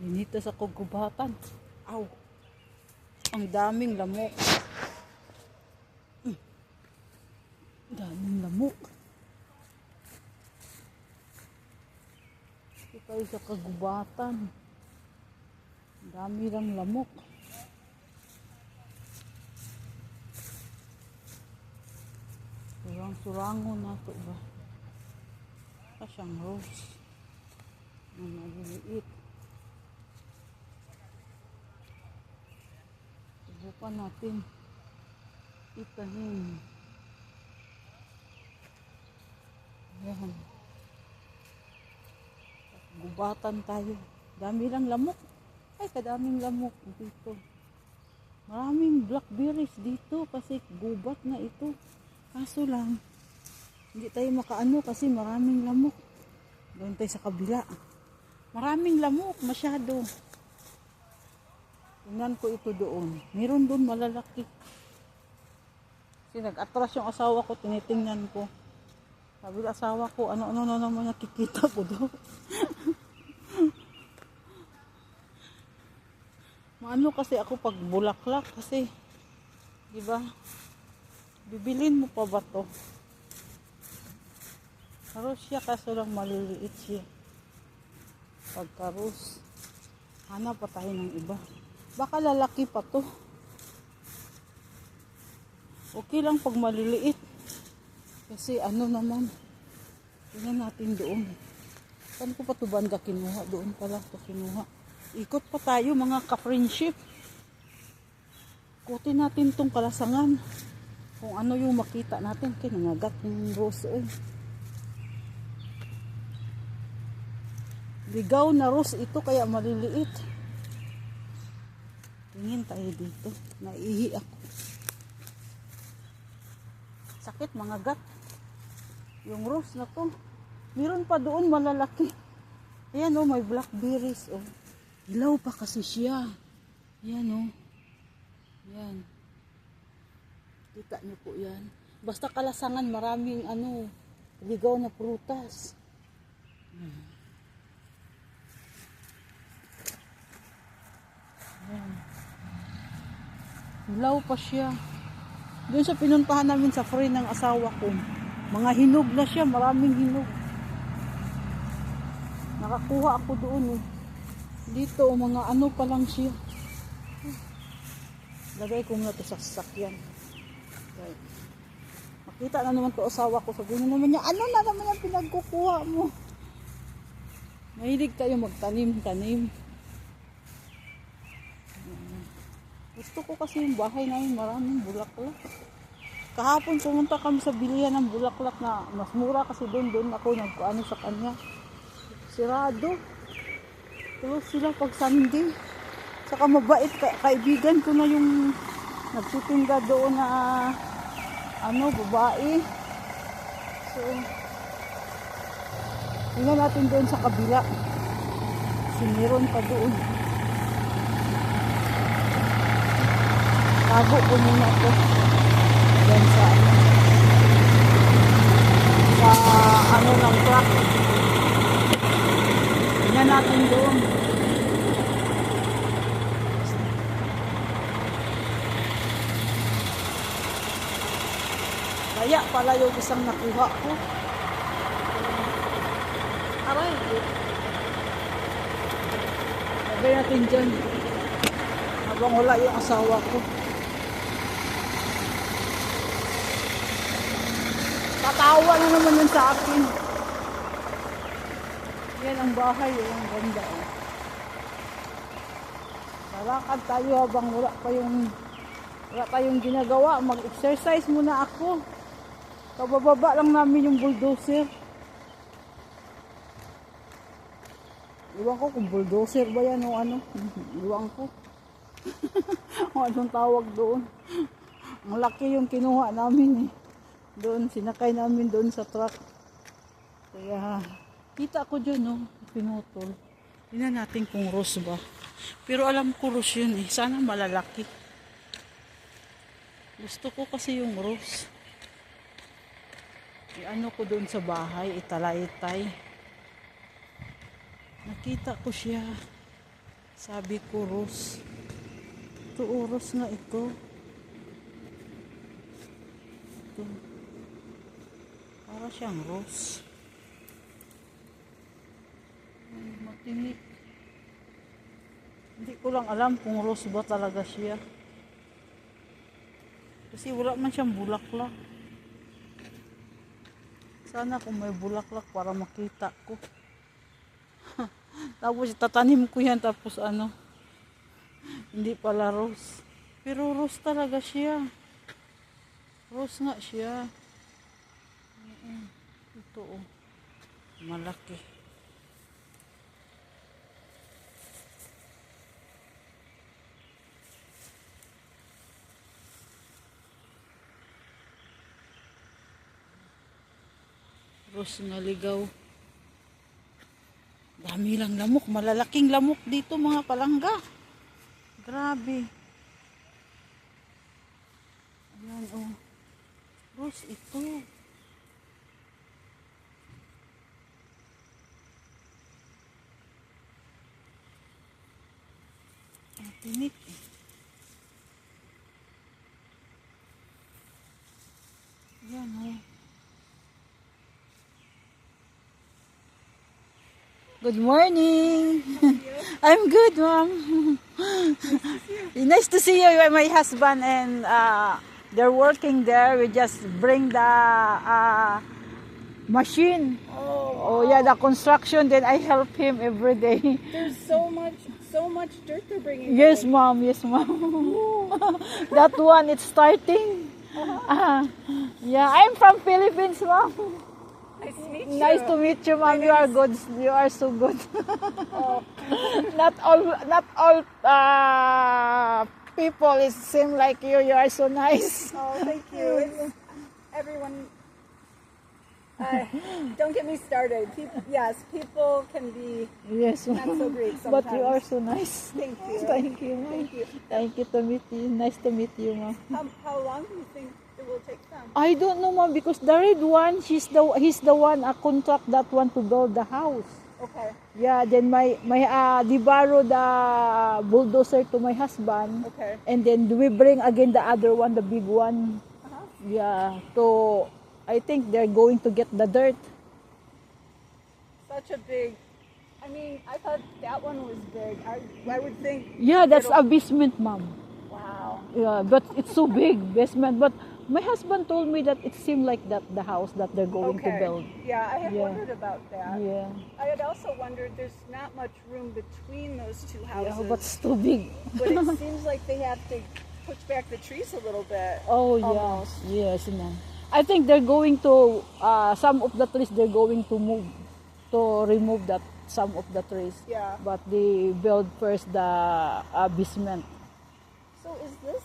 Dinito sa kugubatan. Aw. Ang daming lamok. Mm. Daming lamok. Ito tayo sa kagubatan. Ang Dami lang lamok. Surang-surango na to ba? Pa siyang rose. Ang maliliit. Subukan natin. Itanim. Ayan. Gubatan tayo. Dami lang lamok. Ay, kadaming lamok dito. Maraming blackberries dito kasi gubat na ito. Kaso lang, hindi tayo makaano kasi maraming lamok. Doon tayo sa kabila. Maraming lamok, masyado. Tingnan ko ito doon. Meron doon malalaki. Kasi nag-atras yung asawa ko, tinitingnan ko. Sabi asawa ko, ano-ano na naman nakikita ko doon. Maano kasi ako pag bulaklak kasi, di ba? Bibilin mo pa ba to? Karos siya kaso lang maliliit siya. Pagkaros, hanap pa tayo ng iba. Baka lalaki pa to. Okay lang pag maliliit. Kasi ano naman, tingnan natin doon. Saan ko pa ito banda kinuha? Doon pala ito kinuha. Ikot pa tayo mga ka-friendship. Kutin natin tong kalasangan. Kung ano yung makita natin. Kaya nangagat yung rose eh. Ligaw na rose ito kaya maliliit. Tingin tayo dito. Naihi ako. Sakit mga gat. Yung rose na to. Meron pa doon malalaki. Ayan oh, may blackberries oh. Ilaw pa kasi siya. Ayan oh. Ayan. Kita niyo po yan. Basta kalasangan maraming ano, ligaw na prutas. Hmm. Ilaw pa siya. Doon sa pinuntahan namin sa friend ng asawa ko. Mga hinog na siya, maraming hinog. Nakakuha ako doon eh. Dito, mga ano pa lang siya. Lagay ko muna to sa sasakyan. Okay. Makita na naman to asawa ko. Sabi na naman niya, ano na naman yung pinagkukuha mo? Mahilig tayo magtanim-tanim. Gusto ko kasi yung bahay namin maraming bulaklak. Kahapon pumunta kami sa bilihan ng bulaklak na mas mura kasi doon doon ako nagkuano sa kanya. Sirado. Close sila pag Sunday. Saka mabait ka kaibigan ko na yung nagtitinda doon na ano, babae. So, tingnan natin doon sa kabila. Kasi meron pa doon. Tago ko muna ito. Doon sa ano. Sa ano ng truck. Tingnan natin doon. Kaya pala yung isang nakuha ko. Aray. Lagay natin dyan. Habang wala yung asawa ko. Tatawa na naman yun sa akin. Yan ang bahay, eh. ang ganda. Oh. Lalakad tayo habang wala pa yung wala tayong ginagawa. Mag-exercise muna ako. Kabababa lang namin yung bulldozer. Iwan ko kung bulldozer ba yan o ano. Iwan ko. o anong tawag doon. Ang laki yung kinuha namin eh. Doon, sinakay namin doon sa truck. Kaya, kita ko dyan no, pinutol. Tingnan natin kung rose ba. Pero alam ko rose yun eh. Sana malalaki. Gusto ko kasi yung rose. I-ano ko doon sa bahay, italay-tay. Nakita ko siya. Sabi ko, Rose. Ito, oras nga ito. Ito. Para siyang rose. Ay, matinik. Hindi ko lang alam kung rose ba talaga siya. Kasi wala man siyang bulaklak. Sana kung may bulaklak para makita ko. tapos tatanim ko yan tapos ano. Hindi pala rose. Pero rose talaga siya. Rose nga siya. Ito oh. Malaki. Rose nga ligaw. Dami lang lamok. Malalaking lamok dito mga palangga. Grabe. Ayan oh. Rose ito. Tinik eh. Oh. Good morning. I'm good, mom. nice to see you. My husband and uh, they're working there. We just bring the uh, machine. Oh, yeah, the construction. Then I help him every day. There's so much, so much dirt they're bringing. Yes, ma'am. Yes, mom. that one, it's starting. Ah, yeah, I'm from Philippines, mom. Nice to meet you. Nice to meet you, ma'am. You are good. You are so good. Oh, not all, not all uh, people is seem like you. You are so nice. oh, thank you. It's, everyone, uh, don't get me started. People, yes, people can be Yes, not so great But sometimes. you are so nice. Thank you. Thank you, ma'am. Thank you. Thank you to meet you. Nice to meet you, ma'am. How, how long do you think it will take them? I don't know, ma'am, because the red one, he's the he's the one uh, contract that one to build the house. Okay, Yeah, then my my uh, di borrow the bulldozer to my husband, okay. and then we bring again the other one, the big one. Uh-huh. Yeah, to I think they're going to get the dirt. Such a big. I mean, I thought that one was big. I, I would think. Yeah, that's a basement, mom. Wow. Yeah, but it's so big, basement. But my husband told me that it seemed like that the house that they're going Okay. to build. Yeah, I had Yeah. wondered about that. Yeah, I had also wondered there's not much room between those two houses. yeah, but it's too big. but it seems like they have to push back the trees a little bit. Oh Almost. yes, yes, ma'am. I think they're going to uh, some of the trees they're going to move to remove that some of the trees. Yeah. But they build first the uh, basement. So is this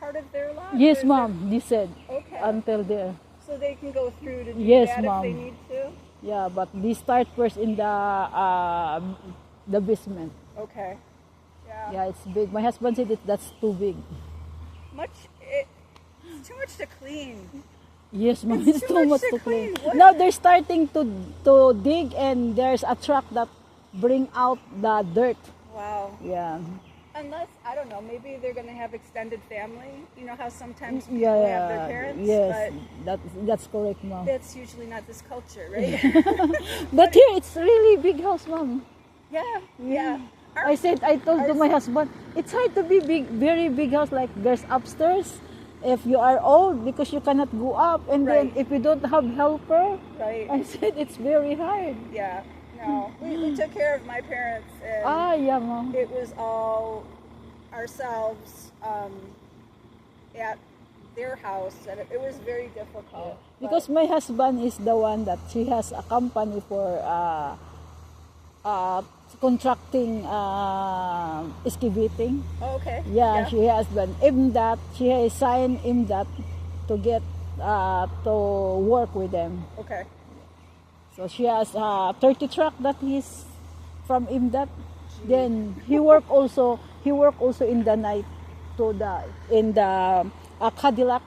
part of their lot? Yes, ma'am. They said Okay. until there. so they can go through to do Yes, that if they need to. Yeah, but they start first in the uh, the basement. Okay. Yeah. Yeah, it's big. My husband said that that's too big. Much. It, it's too much to clean. Yes, ma'am. It's It's, too much much to clean. clean. Now they're starting to to dig, and there's a truck that bring out the dirt. Wow. Yeah. Unless I don't know, maybe they're gonna have extended family. You know how sometimes people Yeah, have yeah. their parents, yes, but that that's correct, ma'am. that's usually not this culture, right? But here it's really big house, ma'am. yeah. Yeah. I said I told to my husband, it's hard to be big, very big house like there's upstairs. If you are old, because you cannot go up, and then if you don't have helper, Right. I said it's very hard. Yeah, no. We, we took care of my parents, and Ah, yeah, ma'am. it was all ourselves um, at their house, and it, it was very difficult. Because my husband is the one that she has a company for uh, uh, contracting uh, excavating. But- okay. Yeah, she has been IMDAT. She has signed IMDAT to get uh, to work with them. Okay. So she has a 30 truck that he's from IMDAT. Then he work also. He work also in the night to the in the uh, Cadillac,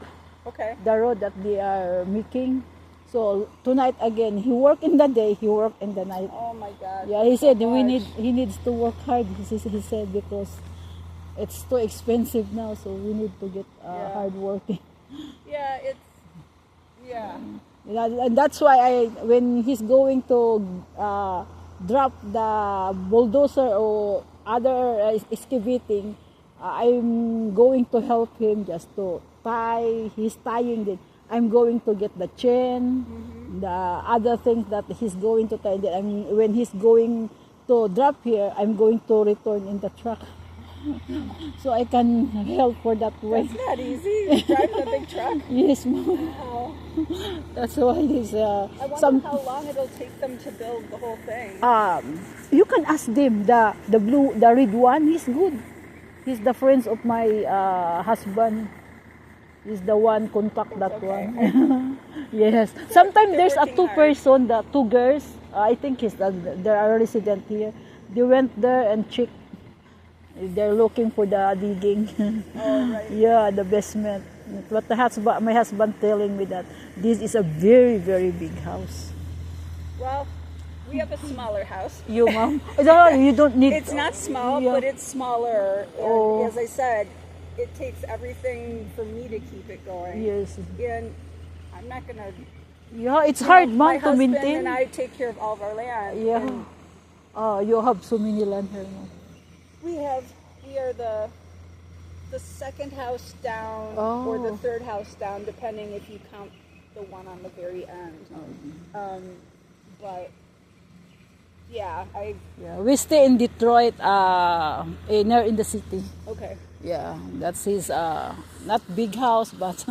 Okay. the road that they are making. So tonight again, he worked in the day, he worked in the night. Oh my God. Yeah, he so said we need he needs to work hard. He, he said because it's too expensive now, so we need to get uh, Yeah. hard working. Yeah, it's yeah. Yeah, and that's why I when he's going to uh, drop the bulldozer or other uh, excavating, uh, I'm going to help him just to tie. He's tying it. I'm going to get the chain, the other things that he's going to tie. That I'm, when he's going to drop here, I'm going to return in the truck. so I can help for that way. It's not easy driving a big truck. Yes, ma'am. Wow. That's why this uh, I wonder some how long it'll take them to build the whole thing. um you can ask them the the blue the red one he's good he's the friends of my uh, husband he's the one contact that one yes sometimes there's a two person, the two girls uh, i think he's the, they are resident here they went there and check they're looking for the digging Oh, right. yeah the basement but the husband my husband telling me that this is a very very big house Well, we have a smaller house. you mom no, you don't need It's not small, Yeah. but it's smaller. Oh. as I said, it takes everything for me to keep it going. Yes. And I'm not gonna. Yeah, it's hard, mom, to husband maintain. and I take care of all of our land. Yeah. Oh, you have so many land here, mom. we have. We are the the second house down or the Oh. third house down, depending if you count the one on the very end. Um, but yeah, I Yeah, we stay in Detroit, uh, near in the city. okay. Yeah, that's his, uh, not big house, but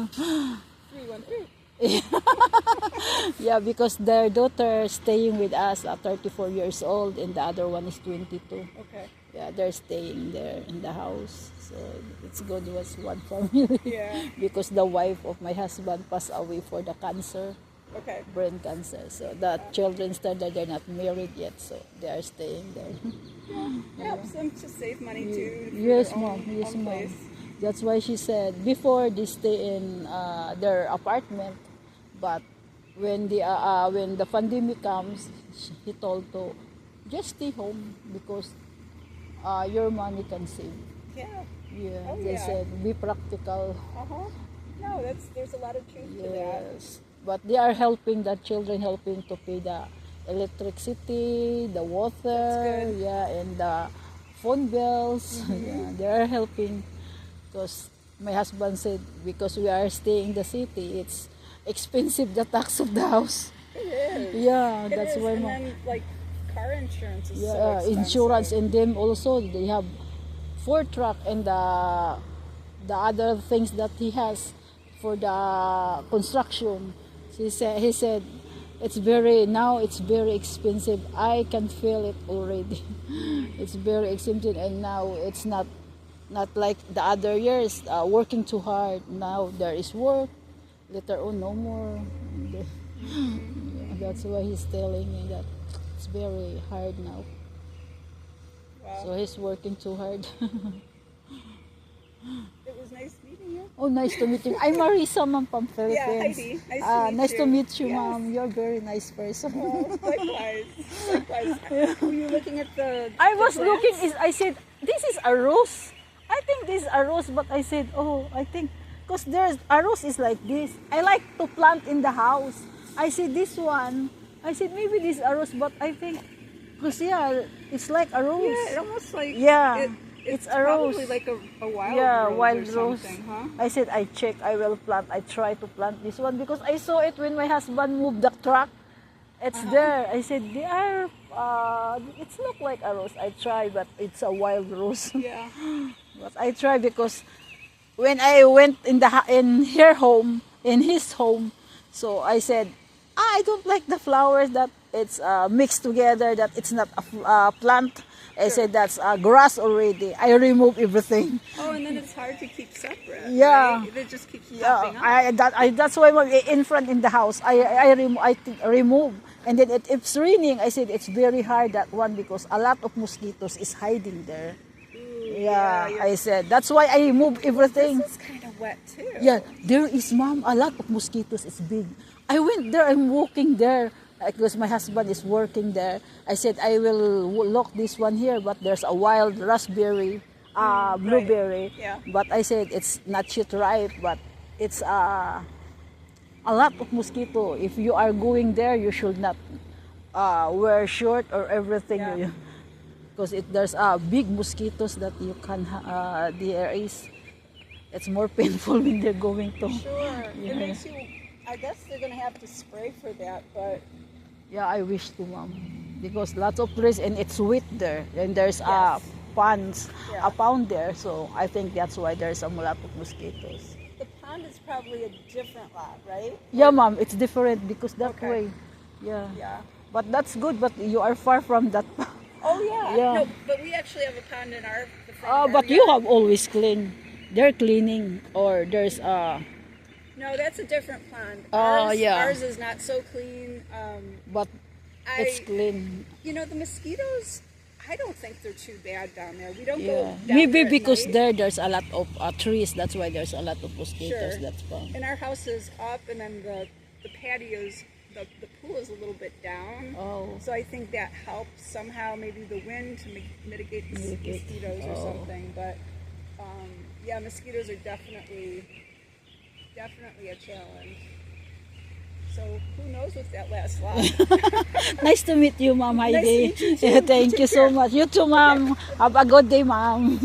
three. yeah, because their daughter staying with us at 34 years old, and the other one is 22. Okay. Yeah, they're staying there in the house, so it's good. Was one family. Yeah. because the wife of my husband passed away for the cancer. Okay. brain cancer. So the children still they're not married yet, so they are staying there. Helps them to save money too. yes, mom. own- Yes, own mom. place. That's why she said before they stay in uh, their apartment, but when the uh, uh, when the pandemic comes, he told to just stay home because uh, your money can save. Yeah. Yeah, Oh, they yeah. said be practical. Uh huh. No, that's there's a lot of truth to that. But they are helping the children, helping to pay the electricity, the water, yeah, and the phone bills. Mm-hmm. Yeah, they are helping because my husband said because we are staying in the city, it's expensive the tax of the house. It is. Yeah, It that's is. why. And then like car insurance is so Yeah, expensive. insurance and them also they have four truck and the the other things that he has for the construction. He said he said it's very now it's very expensive. I can feel it already. it's very expensive and now it's not not like the other years uh, working too hard. Now there is work. Later on no more. Yeah, that's why he's telling me that it's very hard now. Wow. So he's working too hard. it was nice. Oh, nice to meet you. I'm Marisa, ma'am, from Philippines. Heidi. Nice to Ah, meet nice to you. meet you, Yes. ma'am. You're a very nice person. Oh, likewise. likewise. Were you looking at the? I the was plants? looking, is I said, this is a rose. I think this is a rose, but I said, oh, I think, because there's, a rose is like this. I like to plant in the house. I said, this one, I said, maybe this is a rose, but I think, because yeah, it's like a rose. Yeah, it almost like. Yeah, It, it's it's, a rose. like a, a wild yeah, rose wild or rose. huh? I said I check, I will plant. I try to plant this one because I saw it when my husband moved the truck. It's Uh-huh. there. I said they are. Uh, it's not like a rose. I try, but it's a wild rose. Yeah. but I try because when I went in the in her home, in his home, so I said, I don't like the flowers that it's uh, mixed together. That it's not a uh, plant. I said that's uh, grass already. I remove everything. Oh, and then it's hard to keep separate. Yeah. Right? It just keeps Yeah. I, that, I, that's why in front in the house, I, I, remo- I remove. And then it, it's raining. I said it's very hard that one because a lot of mosquitoes is hiding there. Yeah, you're- I said that's why I remove everything. This is kind of wet too. Yeah, there is, mom, a lot of mosquitoes. It's big. I went there. I'm walking there uh, because my husband is working there. I said I will lock this one here, but there's a wild raspberry, uh, blueberry. Yeah. But I said it's not yet ripe, but it's uh, a lot of mosquito. If you are going there, you should not uh, wear short or everything. Yeah. Because it there's uh, big mosquitoes that you can ha- uh, there is. It's more painful when they're going to. Sure. Yeah. It makes you. I guess they're gonna have to spray for that, but Yeah, I wish to, mom. Because lots of trees and it's wet there. And there's uh, Yes. ponds, Yeah. a there. So I think that's why there's a lot of mosquitoes. the pond is probably a different lot, right? Yeah, mom, it's different because that Okay. way. Yeah. Yeah. But that's good, but you are far from that. Oh yeah. Yeah. No, but we actually have a pond in our. The front uh, of our but you have always clean. They're cleaning or there's uh No, that's a different pond. Oh, ours, yeah. Ours is not so clean. Um, but I, it's clean. you know, the mosquitoes. I don't think they're too bad down there. We don't Yeah. go. Down Maybe because night. there there's a lot of uh, trees. That's why there's a lot of mosquitoes. Sure. That's why. And our house is up, and then the the patios, the the pool is a little bit down. Oh. So I think that helps somehow, maybe the wind to mi- mitigate the mosquitoes or Oh. something. But um, yeah, mosquitoes are definitely definitely a challenge. So who knows if that lasts long? Nice to meet you, Ma'am Nice Heidi. you. Yeah, thank Take you so much. You too, Ma'am. Have a good day, Ma'am.